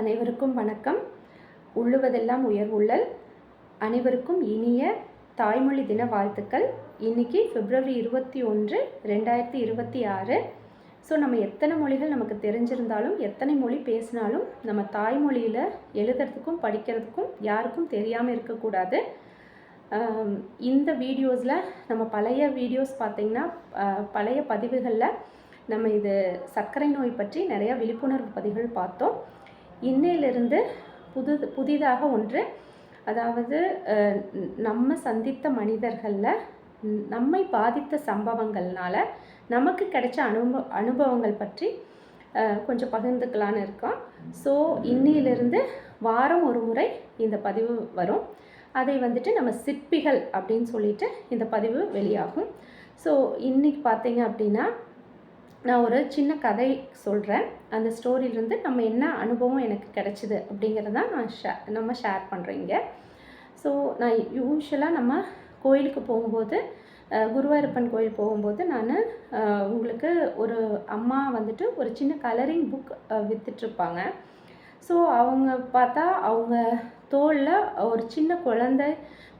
அனைவருக்கும் வணக்கம். உள்ளுவதெல்லாம் உயர்வுள்ளல் அனைவருக்கும் இனிய தாய்மொழி தின வாழ்த்துக்கள். இன்னைக்கு பிப்ரவரி இருபத்தி ஒன்று ரெண்டாயிரத்தி இருபத்தி ஆறு. ஸோ நம்ம எத்தனை மொழிகள் நமக்கு தெரிஞ்சிருந்தாலும் எத்தனை மொழி பேசினாலும் நம்ம தாய்மொழியில் எழுதுறதுக்கும் படிக்கிறதுக்கும் யாருக்கும் தெரியாமல் இருக்கக்கூடாது. இந்த வீடியோஸில் நம்ம பழைய வீடியோஸ் பார்த்திங்கன்னா பழைய பதிவுகளில் நம்ம இது சர்க்கரை நோய் பற்றி நிறைய விழிப்புணர்வு பதிவுகள் பார்த்தோம். இன்னையிலிருந்து புது புதிதாக ஒன்று. அதாவது நம்ம சந்தித்த மனிதர்களில் நம்மை பாதித்த சம்பவங்கள்னால நமக்கு கிடைச்ச அனுபவ அனுபவங்கள் பற்றி கொஞ்சம் பகிர்ந்துக்கலான்னு இருக்கோம். ஸோ இன்னையிலிருந்து வாரம் ஒரு முறை இந்த பதிவு வரும். அதை வந்துட்டு நம்ம சிற்பிகள் அப்படின்னு சொல்லிட்டு இந்த பதிவு வெளியாகும். ஸோ இன்னைக்கு பார்த்தீங்க அப்படின்னா நான் ஒரு சின்ன கதை சொல்கிறேன் அந்த ஸ்டோரியிலேருந்து நம்ம என்ன அனுபவம் எனக்கு கிடச்சிது அப்படிங்கிறத நான் ஷே நம்ம ஷேர் பண்ணுறீங்க ஸோ நான் யூஸ்வலாக நம்ம கோயிலுக்கு போகும்போது அஹ், குருவாயூரப்பன் கோயில் போகும்போது நான் உங்களுக்கு ஒரு அம்மா வந்துட்டு ஒரு சின்ன கலரிங் புக் விற்றுட்ருப்பாங்க ஸோ அவங்க பார்த்தா அவங்க தோளில் ஒரு சின்ன குழந்தை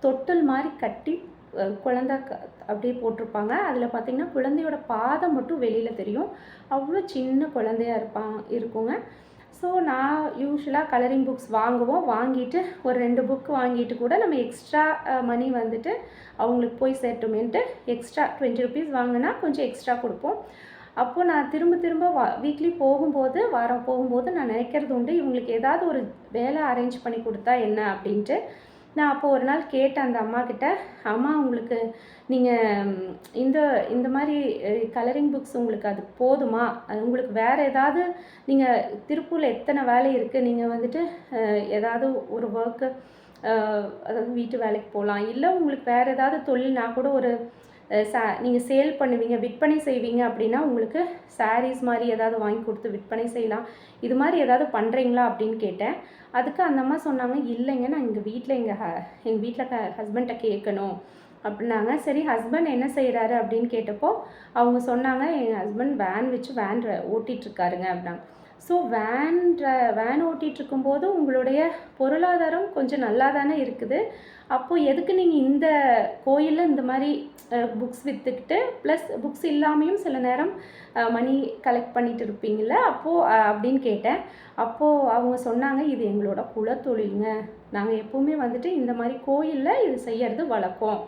தொட்டில் மாதிரி கட்டி குழந்த க- அப்படியே போட்டிருப்பாங்க. அதில் பார்த்தீங்கன்னா குழந்தையோட பாதம் மட்டும் வெளியில் தெரியும். அவ்வளோ சின்ன குழந்தையா இருப்பாங்க இருக்குங்க. ஸோ நான் யூஸ்வலாக கலரிங் புக்ஸ் வாங்குவோம். வாங்கிட்டு ஒரு ரெண்டு புக் வாங்கிட்டு கூட நம்ம எக்ஸ்ட்ரா மணி வந்துட்டு அவங்களுக்கு போய் சேரட்டுமேன்ட்டு எக்ஸ்ட்ரா டுவெண்ட்டி ருபீஸ் வாங்கினா கொஞ்சம் எக்ஸ்ட்ரா கொடுப்போம். அப்போது நான் திரும்ப திரும்ப வா வீக்லி போகும்போது வாரம் போகும்போது நான் நினைக்கிறது உண்டு இவங்களுக்கு ஏதாவது ஒரு வேலை அரேஞ்ச் பண்ணி கொடுத்தா என்ன அப்படின்ட்டு. நான் அப்போ ஒரு நாள் கேட்டேன் அந்த அம்மா கிட்ட அம்மா உங்களுக்கு நீங்கள் இந்த இந்த மாதிரி கலரிங் புக்ஸ் உங்களுக்கு அது போதுமா? அது உங்களுக்கு வேறு ஏதாவது நீங்கள் திருப்பூரில் எத்தனை வேலை இருக்குது நீங்கள் வந்துட்டு ஏதாவது ஒரு ஒர்க்கு அதாவது வீட்டு வேலைக்கு போகலாம் இல்லை உங்களுக்கு வேறு ஏதாவது தொழில்னா கூட ஒரு சா நீங்கள் சேல் பண்ணுவீங்க விற்பனை செய்வீங்க அப்படின்னா உங்களுக்கு சாரீஸ் மாதிரி ஏதாவது வாங்கி கொடுத்து விற்பனை செய்யலாம். இது மாதிரி ஏதாவது பண்ணுறீங்களா அப்படின்னு கேட்டேன். அதுக்கு அந்த அம்மா சொன்னாங்க இல்லைங்க நான் எங்கள் வீட்டில் எங்கள் ஹ எங்கள் வீட்டில் க ஹஸ்பண்ட்டை கேட்கணும். அப்படின்னாங்க. சரி ஹஸ்பண்ட் என்ன செய்கிறாரு அப்படின்னு கேட்டப்போ அவங்க சொன்னாங்க எங்கள் ஹஸ்பண்ட் வேன் வச்சு வேன் ஓட்டிகிட்ருக்காருங்க அப்படின்னாங்க. ஸோ வேன் வேன் ஓட்டிகிட்டு இருக்கும்போது உங்களுடைய பொருளாதாரம் கொஞ்சம் நல்லா தானே இருக்குது. அப்போது எதுக்கு நீங்கள் இந்த கோயிலில் இந்த மாதிரி புக்ஸ் விற்றுக்கிட்டு ப்ளஸ் புக்ஸ் இல்லாமையும் சில நேரம் மணி கலெக்ட் பண்ணிட்டு இருப்பீங்கள்ல அப்போது அப்படின்னு கேட்டேன். அப்போது அவங்க சொன்னாங்க இது எங்களோட குலத்தொழிலுங்க. நாங்கள் எப்போவுமே வந்துட்டு இந்த மாதிரி கோயிலில் இது செய்யறது வழக்கம்.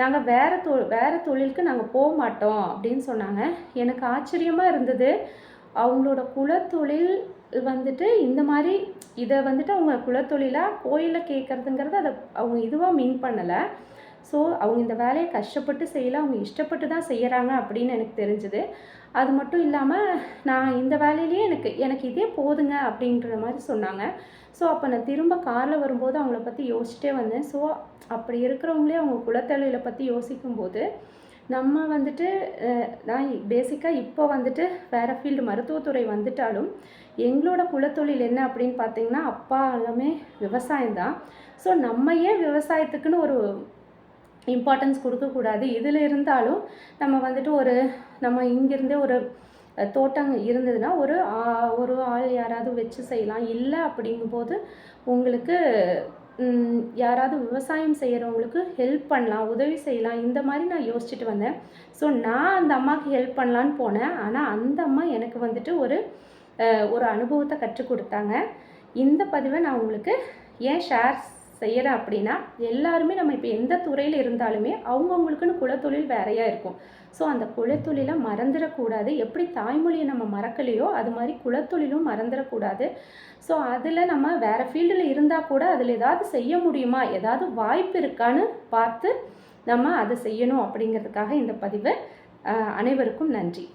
நாங்கள் வேறு தொ வேறு தொழிலுக்கு நாங்கள் போக மாட்டோம் அப்படின்னு சொன்னாங்க. எனக்கு ஆச்சரியமாக இருந்தது. அவங்களோட குலத்தொழில் வந்துட்டு இந்த மாதிரி இதை வந்துட்டு அவங்க குலத்தொழிலாக கோயிலில் கேட்குறதுங்கிறது அதை அவங்க இதுவாக மீன் பண்ணலை. ஸோ அவங்க இந்த வேலையை கஷ்டப்பட்டு செய்யலை. அவங்க இஷ்டப்பட்டு தான் செய்கிறாங்க அப்படின்னு எனக்கு தெரிஞ்சுது. அது மட்டும் இல்லாமல் நான் இந்த வேலையிலேயே எனக்கு எனக்கு இதே போதுங்க அப்படின்ற மாதிரி சொன்னாங்க. ஸோ அப்போ நான் திரும்ப காரில் வரும்போது அவங்கள பற்றி யோசிச்சிட்டே வந்தேன். ஸோ அப்படி இருக்கிறவங்களே அவங்க குலத்தொழிலை பற்றி யோசிக்கும்போது நம்ம வந்துட்டு நான் பேசிக்காக இப்போ வந்துட்டு வேறு ஃபீல்டு மருத்துவத்துறை வந்துட்டாலும் எங்களோட குலத்தொழில் என்ன அப்படின்னு பார்த்தீங்கன்னா அப்பா எல்லாமே விவசாயம்தான் ஸோ நம்ம ஏன் விவசாயத்துக்குன்னு ஒரு இம்பார்ட்டன்ஸ் கொடுக்கக்கூடாது? இதில் இருந்தாலும் நம்ம வந்துட்டு ஒரு நம்ம இங்கேருந்தே ஒரு தோட்டம் இருந்ததுன்னா ஒரு ஆ- ஒரு ஆள் யாராவது வச்சு செய்யலாம். இல்லை அப்படிங்கும்போது உங்களுக்கு யாராவது விவசாயம் செய்கிறவங்களுக்கு ஹெல்ப் பண்ணலாம் உதவி செய்யலாம். இந்த மாதிரி நான் யோசிச்சுட்டு வந்தேன். ஸோ நான் அந்த அம்மாவுக்கு ஹெல்ப் பண்ணலான்னு போனேன். ஆனால் அந்த அம்மா எனக்கு வந்துட்டு ஒரு ஒரு அனுபவத்தை கற்றுக் கொடுத்தாங்க. இந்த பதிவை நான் உங்களுக்கு ஏன் ஷேர் செய்கிறேன் அப்படின்னா எல்லாருமே நம்ம இப்போ எந்த துறையில் இருந்தாலுமே அவங்கவுங்களுக்குன்னு குலத்தொழில் வேறையாக இருக்கும். ஸோ அந்த குலத்தொழிலை மறந்துடக்கூடாது. எப்படி தாய்மொழியை நம்ம மறக்கலையோ அது மாதிரி குலத்தொழிலும் மறந்துடக்கூடாது. ஸோ அதில் நம்ம வேறு ஃபீல்டில் இருந்தால் கூட அதில் ஏதாவது செய்ய முடியுமா? ஏதாவது வாய்ப்பு இருக்கான்னு பார்த்து நம்ம அதை செய்யணும் அப்படிங்கிறதுக்காக இந்த பதிவு அனைவருக்கும் நன்றி.